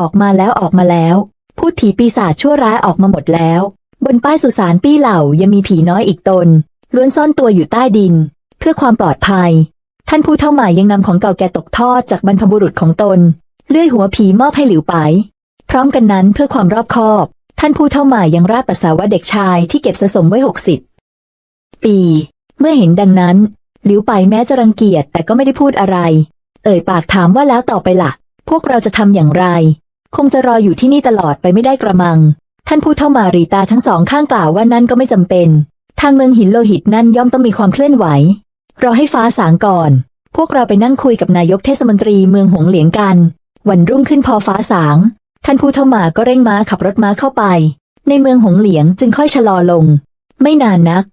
ออกมาแล้วออกมาแล้ว พูดผีปีศาจชั่วร้ายออกมาหมดแล้ว บนป้ายสุสานปี้เหล่ายังมีผีน้อยอีกตน ล้วนซ่อนตัวอยู่ใต้ดิน เพื่อความปลอดภัย ท่านผู้เท่าหม่ยังนำของเก่าแก่ตกทอดจากบรรพบุรุษของตน เลื่อยหัวผีมอบให้หลิวไป พร้อมกันนั้นเพื่อความรอบคอบ ท่านผู้เท่าหม่ยังราดปัสสาวะเด็กชายที่เก็บสะสมไว้หกสิบปี เมื่อเห็นดังนั้นหลิวไปแม้จะรังเกียจแต่ก็ไม่ได้พูดอะไร เอ่ยปากถามว่าแล้วต่อไปล่ะ พวกเราจะทำอย่างไร คงจะรออยู่ที่นี่ตลอดไปไม่ได้กระมัง ท่านผู้เท่ามารีตาทั้งสองข้างกล่าวว่านั่นก็ไม่จำเป็น ทางเมืองหินโลหิตนั่นย่อมต้องมีความเคลื่อนไหว รอให้ฟ้าสางก่อน พวกเราไปนั่งคุยกับนายกเทศมนตรีเมืองหงเหลียงกัน วันรุ่งขึ้นพอฟ้าสาง ท่านผู้เท่ามาก็เร่งม้าขับรถม้าเข้าไป ในเมืองหงเหลียงจึงค่อยชะลอลง ไม่นานนัก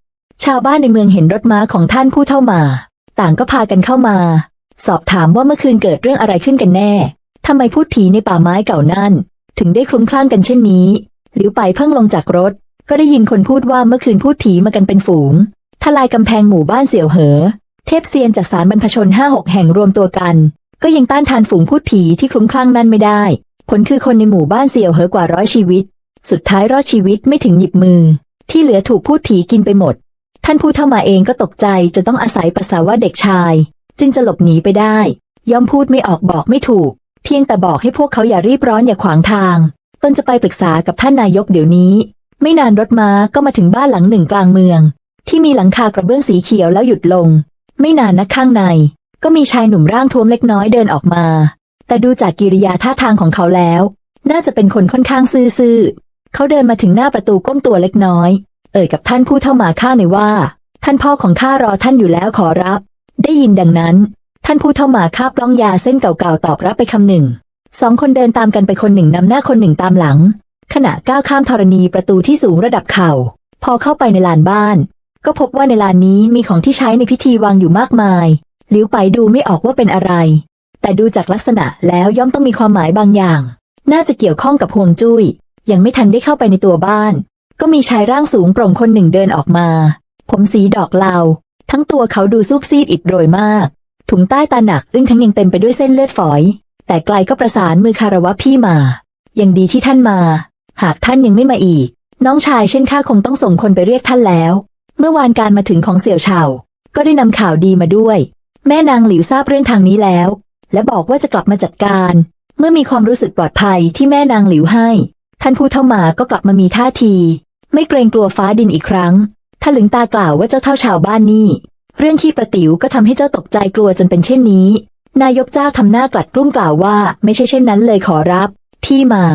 ชาวบ้านในเมืองเห็นรถม้าของท่านผู้เท่ามา ต่างก็พากันเข้ามา สอบถามว่าเมื่อคืนเกิดเรื่องอะไรขึ้นกันแน่ ทำไมพูดผีในป่าไม้เก่านั่น ถึงได้คลุ้มคลั่งกันเช่นนี้หลิวไปเพิ่งลงจากรถ ก็ได้ยินคนพูดว่าเมื่อคืนพูดผีมากันเป็นฝูงทลายกำแพงหมู่บ้านเสี่ยวเหอ เทพเซียนจากสารบรรพชนห้าหกแห่งรวมตัวกัน ก็ยังต้านทานฝูงพูดผีที่คลุ้มคลั่งนั่นไม่ได้ ผลคือคนในหมู่บ้านเสี่ยวเหอกว่าร้อยชีวิต สุดท้ายรอดชีวิตไม่ถึงหยิบมือ ที่เหลือถูกพูดผีกินไปหมด ท่านผู้เท่ามาเองก็ตกใจจนต้องอาศัยปัสสาวะเด็กชาย จึงจะหลบหนีไปได้ ย่อมพูดไม่ออกบอกไม่ถูก เพียงแต่บอกให้พวกเขาอย่ารีบร้อนอย่าขวางทางตนจะไปปรึกษากับท่านนายกเดี๋ยวนี้ ไม่นานรถม้าก็มาถึงบ้านหลังหนึ่งกลางเมือง ที่มีหลังคากระเบื้องสีเขียวแล้วหยุดลง ไม่นานนักข้างใน ก็มีชายหนุ่มร่างท้วมเล็กน้อยเดินออกมา แต่ดูจากกิริยาท่าทางของเขาแล้ว น่าจะเป็นคนค่อนข้างซื่อๆเขาเดินมาถึงหน้าประตูก้มตัวเล็กน้อย เอ่ยกับท่านผู้เท่ามาข้าในว่า ท่านพ่อของข้ารอท่านอยู่แล้วขอรับ ได้ยินดังนั้น ท่านผู้เท่ามาคาบล้องยาเส้นเก่าๆตอบรับไปคำหนึ่ง สองคนเดินตามกันไปคนหนึ่งนำหน้าคนหนึ่งตามหลัง ขณะก้าวข้ามธรณีประตูที่สูงระดับเข่า พอเข้าไปในลานบ้าน ก็พบว่าในลานนี้มีของที่ใช้ในพิธีวางอยู่มากมายหลิวไปดูไม่ออกว่าเป็นอะไร แต่ดูจากลักษณะแล้วย่อมต้องมีความหมายบางอย่าง น่าจะเกี่ยวข้องกับห่วงจุย้ย ยังไม่ทันได้เข้าไปในตัวบ้าน ก็มีชายร่างสูงโปร่งคนหนึ่งเดินออกมา ผมสีดอกเหลาทั้งตัวเขาดูซูบซีดอิดโรยมาก ถุงใต้ตาหนักอึ้งทั้งยังเต็มไปด้วยเส้นเลือดฝอย แต่ไกลก็ประสานมือคารวะพี่มา ยังดีที่ท่านมา หากท่านยังไม่มาอีก น้องชายเช่นข้าคงต้องส่งคนไปเรียกท่านแล้ว เมื่อวานการมาถึงของเสี่ยวเฉาก็ได้นำข่าวดีมาด้วย แม่นางหลิวทราบเรื่องทางนี้แล้ว และบอกว่าจะกลับมาจัดการ เมื่อมีความรู้สึกปลอดภัยที่แม่นางหลิวให้ ท่านผู้เท่ามาก็กลับมามีท่าที ไม่เกรงกลัวฟ้าดินอีกครั้งถ้าลึงตากล่าวว่าเจ้าเท่าชาวบ้านนี่ เรื่องขี้ประติ๋วก็ทำให้เจ้าตกใจกลัวจนเป็นเช่นนี้ นายกเจ้าทำหน้ากลัดกลุ้มกล่าวว่าไม่ใช่เช่นนั้นเลยขอรับพี่มา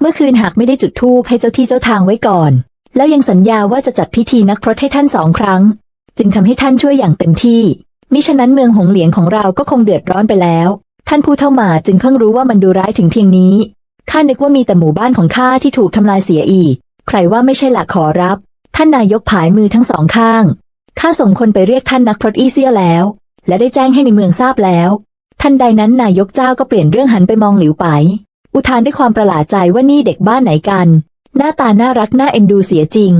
เมื่อคืนหากไม่ได้จุดธูปให้เจ้าที่เจ้าทางไว้ก่อน แล้วยังสัญญาว่าจะจัดพิธีนักพรตให้ท่านสองครั้ง จึงทำให้ท่านช่วยอย่างเต็มที่ มิฉะนั้นเมืองหงเหลียงของเราก็คงเดือดร้อนไปแล้ว ท่านผู้เท่ามาจึงเพิ่งรู้ว่ามันดูร้ายถึงเพียงนี้ข้านึกว่ามีแต่หมู่บ้านของข้าที่ถูกทำลายเสียอีก ใครว่าไม่ใช่หลักขอรับ ท่านนายกผายมือทั้งสองข้าง ข้าส่งคนไปเรียกท่านนักพรตอี้เซียแล้ว และได้แจ้งให้ในเมืองทราบแล้วท่านใดนั้นนายกเจ้าก็เปลี่ยนเรื่องหันไปมองหลิวไป อุทานด้วยความประหลาดใจว่านี่เด็กบ้านไหนกัน หน้าตาน่ารักน่าเอ็นดูเสียจริง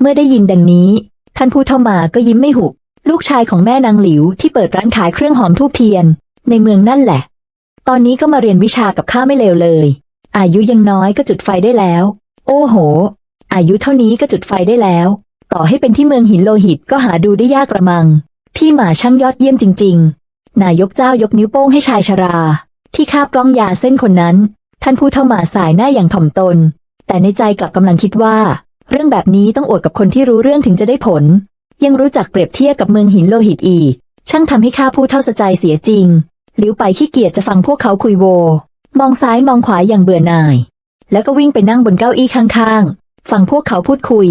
เมื่อได้ยินดังนี้ ท่านผู้เท่ามาก็ยิ้มไม่หุบ ลูกชายของแม่นางหลิวที่เปิดร้านขายเครื่องหอมทูบเทียน ในเมืองนั่นแหละ ตอนนี้ก็มาเรียนวิชากับข้าไม่เลวเลย อายุยังน้อยก็จุดไฟได้แล้ว โอ้โห อายุเท่านี้ก็จุดไฟได้แล้ว ต่อให้เป็นที่เมืองหินโลหิตก็หาดูได้ยากกระมัง พี่หมาช่างยอดเยี่ยมจริง ๆ นายกเจ้ายกนิ้วโป้งให้ชายชรา ที่คาบกล้องยาเส้นคนนั้น ท่านผู้เท่าหมาสายหน้าอย่างถ่อมตน แต่ในใจกลับกำลังคิดว่า เรื่องแบบนี้ต้องอวดกับคนที่รู้เรื่องถึงจะได้ผล ยังรู้จักเปรียบเทียบกับเมืองหินโลหิตอีก ช่างทำให้ข้าผู้เท่าสะใจเสียจริงหลิวไปขี้เกียจจะฟังพวกเขาคุยโว มองซ้ายมองขวาอย่างเบื่อหน่าย แล้วก็วิ่งไปนั่งบนเก้าอี้ข้างๆ ฟังพวกเขาพูดคุย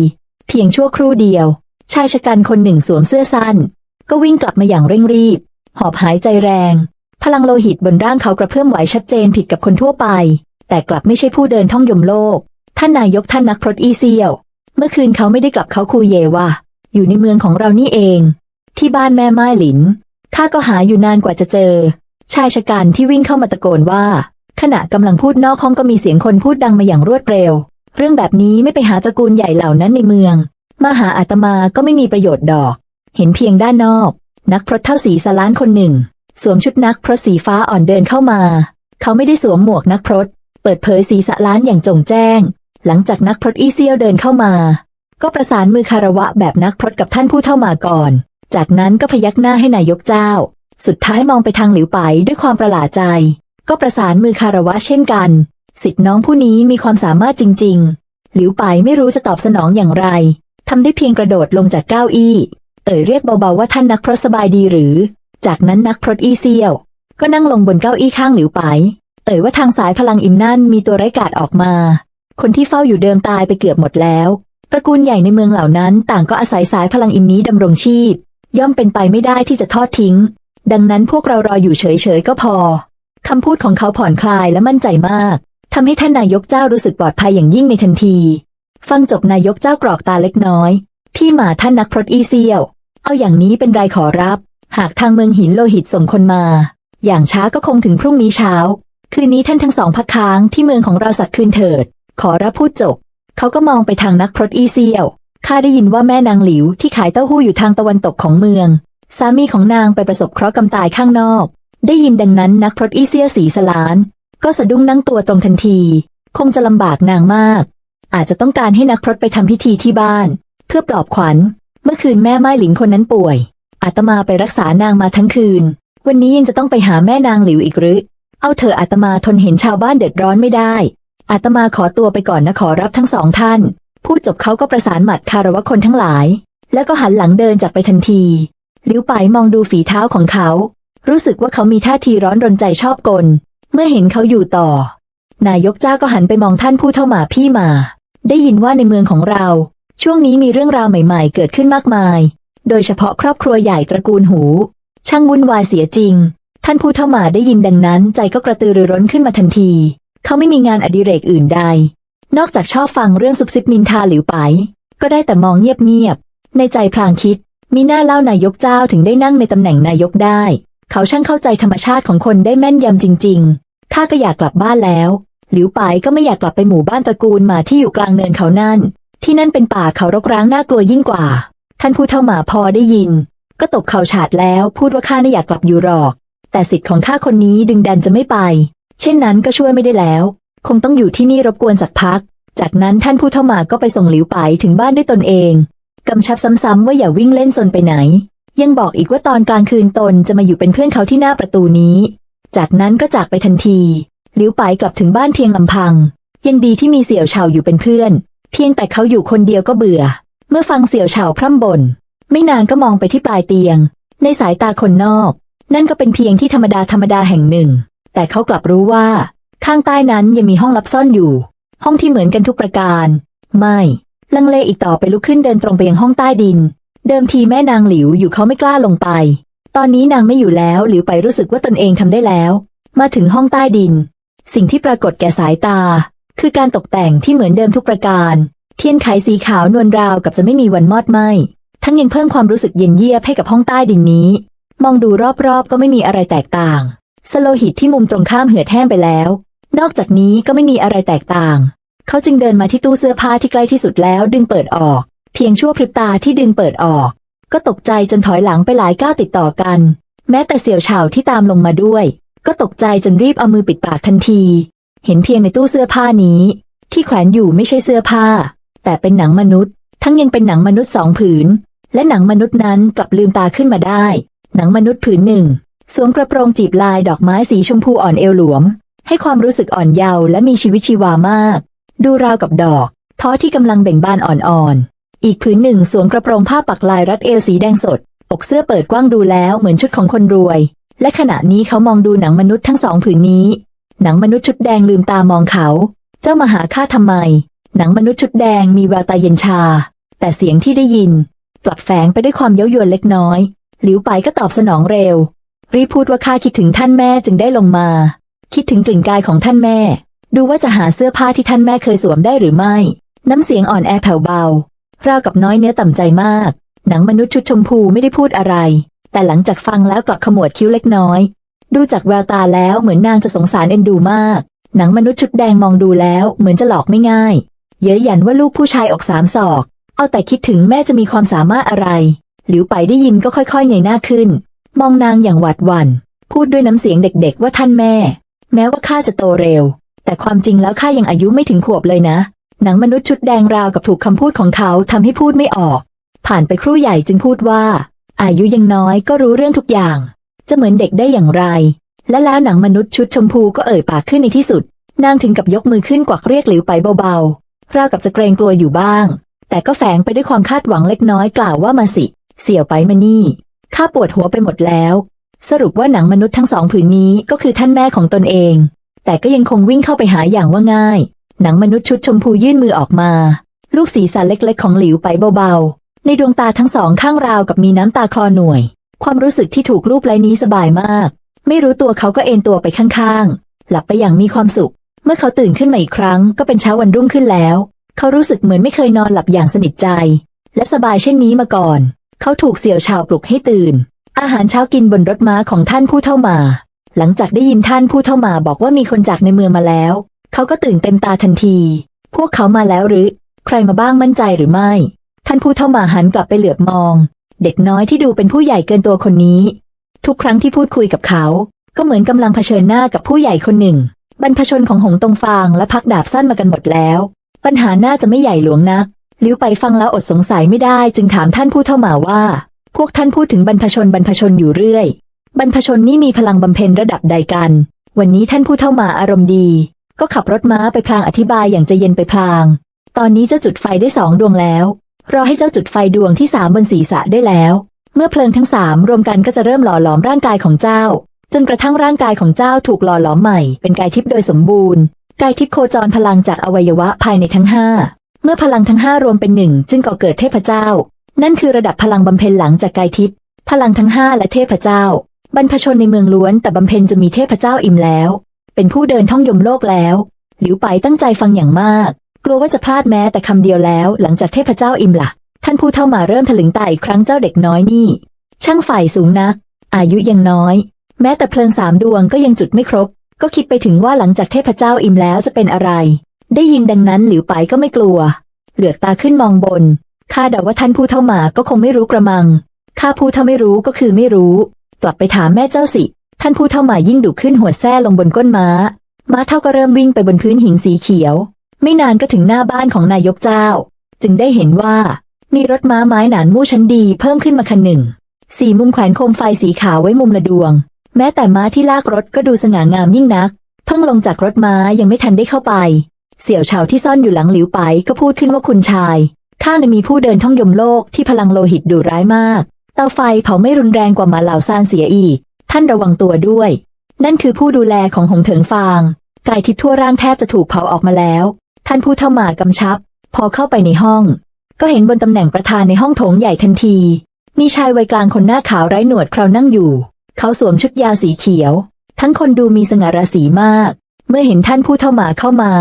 เพียงชั่วครู่เดียว ชายชะกันคนหนึ่งสวมเสื้อสั้น ก็วิ่งกลับมาอย่างเร่งรีบ หอบหายใจแรง พลังโลหิตบนร่างเขากระเพื่อมไหวชัดเจนผิดกับคนทั่วไป แต่กลับไม่ใช่ผู้เดินท่องยมโลก ท่านนายกท่านนักพรตอีเซียว เมื่อคืนเขาไม่ได้กลับเขาคูเยวะอยู่ในเมืองของเรานี่เอง ที่บ้านแม่ไม้หลินข้าก็หาอยู่นานกว่าจะเจอ ชายชะกันที่วิ่งเข้ามาตะโกนว่า ขณะกำลังพูดนอกห้องก็มีเสียงคนพูดดังมาอย่างรวดเร็ว เรื่องแบบนี้ไม่ไปหาตระกูลใหญ่เหล่านั้นในเมือง มาหาอาตมาก็ไม่มีประโยชน์ดอก เห็นเพียงด้านนอก นักพรตเท่าสีสล้านคนหนึ่ง สวมชุดนักพรตสีฟ้าอ่อนเดินเข้ามา เขาไม่ได้สวมหมวกนักพรตเปิดเผยศีรษะล้านอย่างจงแจ้ง หลังจากนักพรตอีเซียวเดินเข้ามา ก็ประสานมือคารวะแบบนักพรตกับท่านผู้เท่ามาก่อน จากนั้นก็พยักหน้าให้นายกเจ้า สุดท้ายมองไปทางหลิวไปด้วยความประหลาดใจ ก็ประสานมือคารวะเช่นกัน สิทธิ์น้องผู้นี้มีความสามารถจริง ๆ หลิวไปไม่รู้จะตอบสนองอย่างไร ทำได้เพียงกระโดดลงจากเก้าอี้ เอ่ยเรียกเบาๆว่าท่านนักพรตสบายดีหรือ จากนั้นนักพรตอีเซียว ก็นั่งลงบนเก้าอี้ข้างหลิวไป เอ่ยว่าทางสายพลังอิมนั่นมีตัวไร้กาดออกมา คนที่เฝ้าอยู่เดิมตายไปเกือบหมดแล้ว ตระกูลใหญ่ในเมืองเหล่านั้น ต่างก็อาศัยสายพลังอิมนี้ดำรงชีพ ย่อมเป็นไปไม่ได้ที่จะทอดทิ้ง ดังนั้นพวกเรารออยู่เฉยๆก็พอคำพูดของเขาผ่อนคลายและมั่นใจมาก ทำให้ท่านนายกเจ้ารู้สึกปลอดภัยอย่างยิ่งในทันที ฟังจบนายกเจ้ากรอกตาเล็กน้อยพี่มาท่านนักพรตอีเซียว เอาอย่างนี้เป็นไรขอรับ หากทางเมืองหินโลหิตส่งคนมา อย่างช้าก็คงถึงพรุ่งนี้เช้า คืนนี้ท่านทั้งสองพักค้างที่เมืองของเราสักคืนเถิด ขอรับพูดจบ เขาก็มองไปทางนักพรตอีเซียวข้าได้ยินว่าแม่นางหลิวที่ขายเต้าหู้อยู่ทางตะวันตกของเมือง สามีของนางไปประสบเคราะห์กำตายข้างนอก ได้ยินดังนั้นนักพรตอีเซียวสีสลาน ก็สะดุ้งนั่งตัวตรงทันที คงจะลำบากนางมาก อาจจะต้องการให้นักพรตไปทำพิธีที่บ้าน เพื่อปลอบขวัญ เมื่อคืนแม่ไม้หลิงคนนั้นป่วย อาตมาไปรักษานางมาทั้งคืน วันนี้ยังจะต้องไปหาแม่นางหลิวอีกหรือ เอาเถอะอาตมาทนเห็นชาวบ้านเดือดร้อนไม่ได้ อาตมาขอตัวไปก่อนนะขอรับทั้งสองท่าน พูดจบเขาก็ประสานหมัดคารวะคนทั้งหลาย แล้วก็หันหลังเดินจากไปทันทีหลิวไปมองดูฝีเท้าของเขา รู้สึกว่าเขามีท่าทีร้อนรนใจชอบกล เมื่อเห็นเขาอยู่ต่อ นายกเจ้าก็หันไปมองท่านผู้เท่าหมาพี่มา ได้ยินว่าในเมืองของเรา ช่วงนี้มีเรื่องราวใหม่ๆ เกิดขึ้นมากมาย โดยเฉพาะครอบครัวใหญ่ตระกูลหู ช่างวุ่นวายเสียจริง ท่านผู้เท่าหมาได้ยินดังนั้น ใจก็กระตือรือร้นขึ้นมาทันที เขาไม่มีงานอดิเรกอื่นใด นอกจากชอบฟังเรื่องซุบซิบนินทาหลิวไป ก็ได้แต่มองเงียบๆในใจพลางคิดมีหน้าเล่านายกเจ้าถึงได้นั่งในตำแหน่งนายกได้ เขาช่างเข้าใจธรรมชาติของคนได้แม่นยำจริง ๆ ข้าก็อยากกลับบ้านแล้ว หลิวไปก็ไม่อยากกลับไปหมู่บ้านตระกูลหมาที่อยู่กลางเนินเขานั่น ที่นั่นเป็นป่าเขารกร้างน่ากลัวยิ่งกว่า ท่านผู้เท่าหมาพอได้ยิน ก็ตบเข่าฉาดแล้วพูดว่าข้าไม่อยากกลับอยู่หรอก แต่สิทธิ์ของข้าคนนี้ดึงดันจะไม่ไป เช่นนั้นก็ช่วยไม่ได้แล้ว คงต้องอยู่ที่นี่รบกวนสักพัก จากนั้นท่านผู้เท่าหมาก็ไปส่งหลิวไปถึงบ้านด้วยตนเอง กำชับซ้ำๆว่าอย่าวิ่งเล่นซนไปไหน ยังบอกอีกว่าตอนกลางคืนตนจะมาอยู่เป็นเพื่อนเขาที่หน้าประตูนี้ จากนั้นก็จากไปทันทีหลิวไปกลับถึงบ้านเพียงลำพัง ยังดีที่มีเสี่ยวเฉาอยู่เป็นเพื่อน เพียงแต่เขาอยู่คนเดียวก็เบื่อ เมื่อฟังเสี่ยวเฉาพร่ำบ่นไม่นานก็มองไปที่ปลายเตียง ในสายตาคนนอก นั่นก็เป็นเพียงที่ธรรมดาธรรมดาแห่งหนึ่ง แต่เขากลับรู้ว่า ข้างใต้นั้นยังมีห้องลับซ่อนอยู่ ห้องที่เหมือนกันทุกประการ ไม่ ลังเลอีกต่อไปลุกขึ้นเดินตรงไปยังห้องใต้ดิน เดิมทีแม่นางหลิวอยู่เขาไม่กล้าลงไป ตอนนี้นางไม่อยู่แล้วหลิวไปรู้สึกว่าตนเองทำได้แล้ว มาถึงห้องใต้ดิน สิ่งที่ปรากฏแก่สายตา คือการตกแต่งที่เหมือนเดิมทุกประการ เทียนไขสีขาวนวลราวกับจะไม่มีวันมอดไหมทั้งยังเพิ่มความรู้สึกเย็นเยียบให้กับห้องใต้ดินนี้ มองดูรอบๆก็ไม่มีอะไรแตกต่าง สโลหิตที่มุมตรงข้ามเหือดแห้งไปแล้ว นอกจากนี้ก็ไม่มีอะไรแตกต่าง เขาจึงเดินมาที่ตู้เสื้อผ้าที่ใกล้ที่สุดแล้วดึงเปิดออก เพียงชั่วพริบตาที่ดึงเปิดออก ก็ตกใจจนถอยหลังไปหลายก้าวติดต่อกัน แม้แต่เสี่ยวเฉาที่ตามลงมาด้วย ก็ตกใจจนรีบเอามือปิดปากทันที เห็นเพียงในตู้เสื้อผ้านี้ ที่แขวนอยู่ไม่ใช่เสื้อผ้า แต่เป็นหนังมนุษย์ ทั้งยังเป็นหนังมนุษย์สองผืน และหนังมนุษย์นั้นกลับลืมตาขึ้นมาได้ หนังมนุษย์ผืนหนึ่งสวมกระโปรงจีบลายดอกไม้สีชมพูอ่อนเอวหลวม ให้ความรู้สึกอ่อนเยาว์และมีชีวิตชีวามาก ดูราวกับดอกท้อที่กำลังเบ่งบานอ่อน อีกผืนหนึ่งสวมกระโปรงผ้าปักลายรัดเอวสีแดงสด อกเสื้อเปิดกว้างดูแล้วเหมือนชุดของคนรวย และขณะนี้เขามองดูหนังมนุษย์ทั้งสองผืนนี้ หนังมนุษย์ชุดแดงลืมตามองเขา เจ้ามาหาข้าทำไม หนังมนุษย์ชุดแดงมีแววตาเย็นชา แต่เสียงที่ได้ยิน กลับแฝงไปด้วยความเย้ายวนเล็กน้อย หลิวไปก็ตอบสนองเร็ว รีพูดว่าข้าคิดถึงท่านแม่จึงได้ลงมา คิดถึงกลิ่นกายของท่านแม่ ดูว่าจะหาเสื้อผ้าที่ท่านแม่เคยสวมได้หรือไม่ น้ำเสียงอ่อนแอแผ่วเบา ราวกับน้อยเนื้อต่ำใจมาก หนังมนุษย์ชุดชมพูไม่ได้พูดอะไร แต่หลังจากฟังแล้วกลับขมวดคิ้วเล็กน้อย ดูจากแววตาแล้วเหมือนนางจะสงสารเอ็นดูมาก หนังมนุษย์ชุดแดงมองดูแล้วเหมือนจะหลอกไม่ง่าย เย้ยหยันว่าลูกผู้ชายออกสามศอก เอาแต่คิดถึงแม่จะมีความสามารถอะไร หลิวไปได้ยินก็ค่อยๆเงยหน้าขึ้น มองนางอย่างหวาดหวั่น พูดด้วยน้ำเสียงเด็ก ๆ ว่าท่านแม่ แม้ว่าข้าจะโตเร็ว แต่ความจริงแล้วข้ายังอายุไม่ถึงขวบเลยนะ หนังมนุษย์ชุดแดงราวกับถูกคำพูดของเขาทำให้พูดไม่ออก ผ่านไปครู่ใหญ่จึงพูดว่า อายุยังน้อยก็รู้เรื่องทุกอย่าง จะเหมือนเด็กได้อย่างไร และแล้วหนังมนุษย์ชุดชมพูก็เอ่ยปากขึ้นในที่สุด นางถึงกับยกมือขึ้นกวักเรียกหลิวไปเบาๆ ราวกับจะเกรงกลัวอยู่บ้าง แต่ก็แฝงไปด้วยความคาดหวังเล็กน้อยกล่าวว่ามาสิ เสี่ยวไปมานี่ ข้าปวดหัวไปหมดแล้ว สรุปว่าหนังมนุษย์ทั้งสองผืนนี้ก็คือท่านแม่ของตนเอง แต่ก็ยังคงวิ่งเข้าไปหาอย่างว่าง่าย หนังมนุษย์ชุดชมพูยื่นมือออกมา ลูกศีรษะเล็กๆ ของหลิวไปเบาๆ ในดวงตาทั้งสองข้างราวกับมีน้ำตาคลอหน่วย ความรู้สึกที่ถูกลูบไล้นี้สบายมาก ไม่รู้ตัวเขาก็เอนตัวไปข้างๆ หลับไปอย่างมีความสุข เมื่อเขาตื่นขึ้นมาอีกครั้งก็เป็นเช้าวันรุ่งขึ้นแล้ว เขารู้สึกเหมือนไม่เคยนอนหลับอย่างสนิทใจ และสบายเช่นนี้มาก่อน เขาถูกเสี่ยวชาวปลุกให้ตื่น อาหารเช้ากินบนรถม้าของท่านผู้เท่ามา หลังจากได้ยินท่านผู้เท่ามาบอกว่ามีคนจากในเมืองมาแล้ว เขาก็ตื่นเต็มตาทันที พวกเขามาแล้วหรือ ใครมาบ้างมั่นใจหรือไม่ ท่านผู้เท่ามาหันกลับไปเหลือบมอง เด็กน้อยที่ดูเป็นผู้ใหญ่เกินตัวคนนี้ ทุกครั้งที่พูดคุยกับเขา ก็เหมือนกำลังเผชิญหน้ากับผู้ใหญ่คนหนึ่ง บรรพชนของหงตรงฟางและพักดาบสั้นมากันหมดแล้ว ปัญหาน่าจะไม่ใหญ่หลวงนักลิ้วไปฟังแล้วอดสงสัยไม่ได้จึงถามท่านผู้เท่ามาว่า พวกท่านพูดถึงบรรพชนบรรพชนอยู่เรื่อย บรรพชนนี่มีพลังบำเพ็ญระดับใดกัน วันนี้ท่านผู้เท่ามาอารมณ์ดี ก็ขับรถม้าไปพลางอธิบายอย่างใจเย็นไปพลาง ตอนนี้เจ้าจุดไฟได้สองดวงแล้ว รอให้เจ้าจุดไฟดวงที่สามบนศีรษะได้แล้ว เมื่อเพลิงทั้งสามรวมกันก็จะเริ่มหล่อหลอมร่างกายของเจ้า จนกระทั่งร่างกายของเจ้าถูกหล่อหลอมใหม่ เป็นกายทิพย์โดยสมบูรณ์ กายทิพย์โคจรพลังจากอวัยวะภายในทั้งห้า เมื่อพลังทั้งห้ารวมเป็นหนึ่งจึงก่อเกิดเทพเจ้า นั่นคือระดับพลังบำเพ็ญหลังจากกายทิพย์ พลังทั้งห้าและเทพเจ้า บรรพชนในเมืองล้วนแต่บำเพ็ญจะมีเทพเจ้าอิ่มแล้ว เป็นผู้เดินท่องยมโลกแล้ว หลิวไปตั้งใจฟังอย่างมาก กลัวว่าจะพลาดแม้แต่คำเดียวแล้ว หลังจากเทพเจ้าอิมละ่ะ ท่านผู้เท่ามาเริ่มถลึงตาอีกครั้งเจ้าเด็กน้อยนี่ ช่างฝ่ายสูงนัก อายุยังน้อย แม้แต่เพลิงสามดวงก็ยังจุดไม่ครบ ก็คิดไปถึงว่าหลังจากเทพเจ้าอิมแล้วจะเป็นอะไร ได้ยินดังนั้นหลิวไปก็ไม่กลัว เหลือกตาขึ้นมองบนข้าเดาว่าท่านผู้เท่ามาก็คงไม่รู้กระมังข้าผู้เท่าไม่รู้ก็คือไม่รู้ กลับไปถามแม่เจ้าสิ ท่านผู้เท่าหมายิ่งดุขึ้นหัวแส้ลงบนก้นม้า ม้าเท่าก็เริ่มวิ่งไปบนพื้นหินสีเขียว ไม่นานก็ถึงหน้าบ้านของนายกเจ้า จึงได้เห็นว่า มีรถม้าไม้หนานมู่ชั้นดีเพิ่มขึ้นมาคันหนึ่ง สี่มุมแขวนโคมไฟสีขาวไว้มุมละดวง แม้แต่ม้าที่ลากรถก็ดูสง่างามยิ่งนัก เพิ่งลงจากรถม้ายังไม่ทันได้เข้าไป เสี่ยวเฉาที่ซ่อนอยู่หลังหลิวไปก็พูดขึ้นว่าคุณชายข้างในมีผู้เดินท่องยมโลกที่พลังโลหิตดุร้ายมาก เตาไฟเผาไม่รุนแรงกว่าหมาเหล่าซานเสียอีก ท่านระวังตัวด้วย นั่นคือผู้ดูแลของหงเถิงฟาง กายทิพย์ทั่วร่างแทบจะถูกเผาออกมาแล้ว ท่านผู้เท่ามากำชับ พอเข้าไปในห้อง ก็เห็นบนตำแหน่งประธานในห้องโถงใหญ่ทันที มีชายวัยกลางคนหน้าขาวไร้หนวดคราวนั่งอยู่ เขาสวมชุดยาวสีเขียว ทั้งคนดูมีสง่าราศีมาก เมื่อเห็นท่านผู้เท่ามาเข้ามา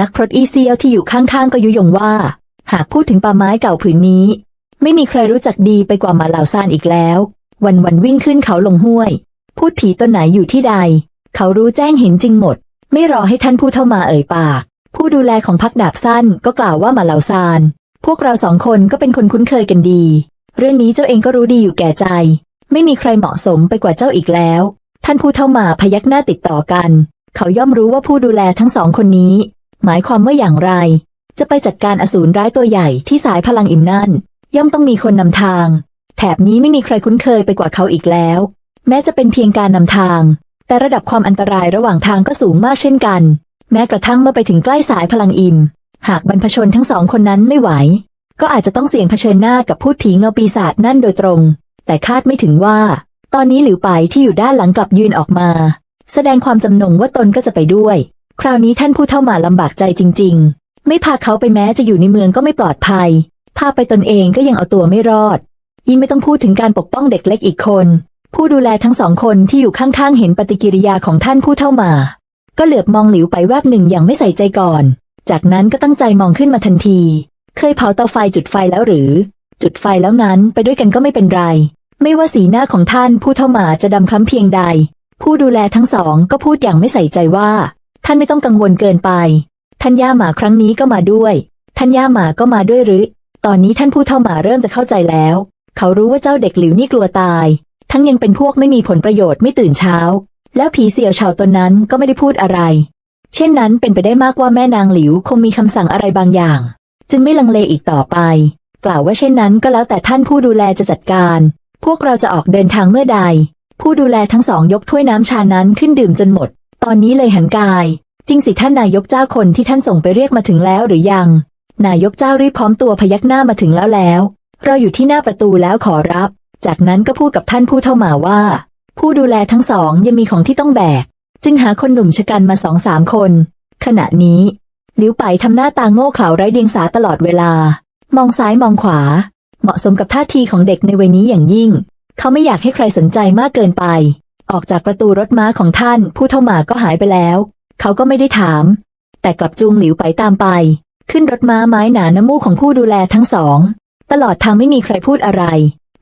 นักพรตอีเซียวที่อยู่ข้างๆก็ยุยงว่า หากพูดถึงป่าไม้เก่าผืนนี้ ไม่มีใครรู้จักดีไปกว่ามาเหล่าซานอีกแล้ววันวันวิ่งขึ้นเขาลงห้วย พูดผีตนไหนอยู่ที่ใด เขารู้แจ้งเห็นจริงหมด ไม่รอให้ท่านผู้เท่ามาเอ่ยปาก ผู้ดูแลของพักดาบสั้นก็กล่าวว่ามาเหลาซาน พวกเราสองคนก็เป็นคนคุ้นเคยกันดี เรื่องนี้เจ้าเองก็รู้ดีอยู่แก่ใจ ไม่มีใครเหมาะสมไปกว่าเจ้าอีกแล้ว ท่านผู้เท่ามาพยักหน้าติดต่อกัน เขาย่อมรู้ว่าผู้ดูแลทั้งสองคนนี้ หมายความว่าอย่างไร จะไปจัดการอสูรร้ายตัวใหญ่ที่สายพลังอิ่มนั่น ย่อมต้องมีคนนำทาง แถบนี้ไม่มีใครคุ้นเคยไปกว่าเขาอีกแล้ว แม้จะเป็นเพียงการนำทาง แต่ระดับความอันตรายระหว่างทางก็สูงมากเช่นกัน แม้กระทั่งเมื่อไปถึงใกล้สายพลังอิม หากบรรพชนทั้งสองคนนั้นไม่ไหว ก็อาจจะต้องเสี่ยงเผชิญหน้ากับพูดผีเงาปีศาจนั่นโดยตรง แต่คาดไม่ถึงว่า ตอนนี้หลิวไปที่อยู่ด้านหลังกลับยืนออกมา แสดงความจำนงว่าตนก็จะไปด้วย คราวนี้ท่านผู้เท่ามาลำบากใจจริง ๆ ไม่พาเขาไปแม้จะอยู่ในเมืองก็ไม่ปลอดภัย พาไปตนเองก็ยังเอาตัวไม่รอดยิ่งไม่ต้องพูดถึงการปกป้องเด็กเล็กอีกคน ผู้ดูแลทั้งสองคนที่อยู่ข้างๆเห็นปฏิกิริยาของท่านผู้เท่ามา ก็เหลือบมองหลิวไปแวบหนึ่งอย่างไม่ใส่ใจก่อน จากนั้นก็ตั้งใจมองขึ้นมาทันที เคยเผาเตาไฟจุดไฟแล้วหรือ จุดไฟแล้วนั้นไปด้วยกันก็ไม่เป็นไร ไม่ว่าสีหน้าของท่านผู้เท่ามาจะดำคล้ำเพียงใด ผู้ดูแลทั้งสองก็พูดอย่างไม่ใส่ใจว่า ท่านไม่ต้องกังวลเกินไป ท่านย่าหมาครั้งนี้ก็มาด้วย ท่านย่าหมาก็มาด้วยหรือ ตอนนี้ท่านผู้เท่าหมาเริ่มจะเข้าใจแล้ว เขารู้ว่าเจ้าเด็กหลิวนี่กลัวตาย ทั้งยังเป็นพวกไม่มีผลประโยชน์ไม่ตื่นเช้า แล้วผีเสี่ยวชาวตนนั้นก็ไม่ได้พูดอะไร เช่นนั้นเป็นไปได้มากว่าแม่นางหลิวคงมีคำสั่งอะไรบางอย่าง จึงไม่ลังเลอีกต่อไป กล่าวว่าเช่นนั้นก็แล้วแต่ท่านผู้ดูแลจะจัดการ พวกเราจะออกเดินทางเมื่อใด ผู้ดูแลทั้งสองยกถ้วยน้ำชานั้นขึ้นดื่มจนหมด ตอนนี้เลยหันกายจริงสิท่านนายกเจ้าคนที่ท่านส่งไปเรียกมาถึงแล้วหรือยัง นายกเจ้ารีบพร้อมตัวพยักหน้ามาถึงแล้วแล้ว เราอยู่ที่หน้าประตูแล้วขอรับ จากนั้นก็พูดกับท่านผู้เท่ามาว่า ผู้ดูแลทั้งสองยังมีของที่ต้องแบก จึงหาคนหนุ่มชะกันมาสองสามคน ขณะนี้หลิวไปทำหน้าตาโง่เขลาไร้เดียงสาตลอดเวลา มองซ้ายมองขวา เหมาะสมกับท่าทีของเด็กในวัยนี้อย่างยิ่ง เขาไม่อยากให้ใครสนใจมากเกินไป ออกจากประตูรถม้าของท่าน ผู้เท่ามาก็หายไปแล้ว เขาก็ไม่ได้ถาม แต่กลับจูงหลิวไปตามไป ขึ้นรถม้าไม้หนาน้ำมูกของผู้ดูแลทั้งสอง ตลอดทางไม่มีใครพูดอะไร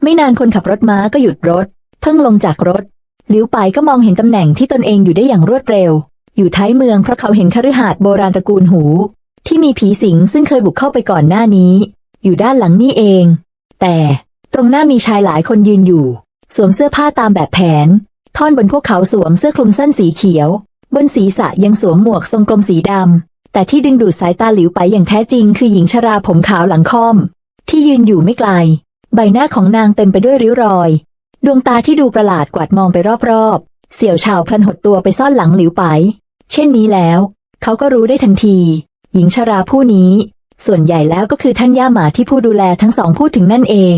ไม่นานคนขับรถม้าก็หยุดรถ เพิ่งลงจากรถหลิวไปก็มองเห็นตำแหน่งที่ตนเองอยู่ได้อย่างรวดเร็ว อยู่ท้ายเมืองเพราะเขาเห็นคฤหาสน์โบราณตระกูลหู ที่มีผีสิงซึ่งเคยบุกเข้าไปก่อนหน้านี้ อยู่ด้านหลังนี่เอง แต่ตรงหน้ามีชายหลายคนยืนอยู่ สวมเสื้อผ้าตามแบบแผน ท่อนบนพวกเขาสวมเสื้อคลุมสั้นสีเขียว บนศีรษะยังสวมหมวกทรงกลมสีดำแต่ที่ดึงดูดสายตาหลิวไปอย่างแท้จริง คือหญิงชราผมขาวหลังค่อม ที่ยืนอยู่ไม่ไกล ใบหน้าของนางเต็มไปด้วยริ้วรอย ดวงตาที่ดูประหลาดกวาดมองไปรอบๆ เสี่ยวชาวพลันหดตัวไปซ่อนหลังหลิวไป เช่นนี้แล้ว เขาก็รู้ได้ทันที หญิงชราผู้นี้ ส่วนใหญ่แล้วก็คือท่านย่าหมาที่ผู้ดูแลทั้งสองพูดถึงนั่นเอง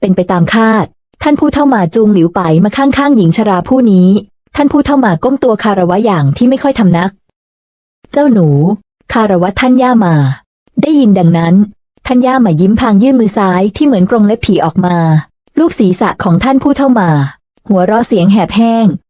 เป็นไปตามคาด ท่านผู้เท่าหมาจูงหลิวไปมาข้างๆหญิงชราผู้นี้ ท่านผู้เท่าหมาก้มตัวคารวะอย่างที่ไม่ค่อยทำนัก เจ้าหนู คารวะท่านย่าหมา ได้ยินดังนั้น ท่านย่าหมายิ้มพางยื่นมือซ้ายที่เหมือนกรงเล็บผีออกมารูปศีรษะของท่านผู้เท่ามา หัวเราะเสียงแหบแห้ง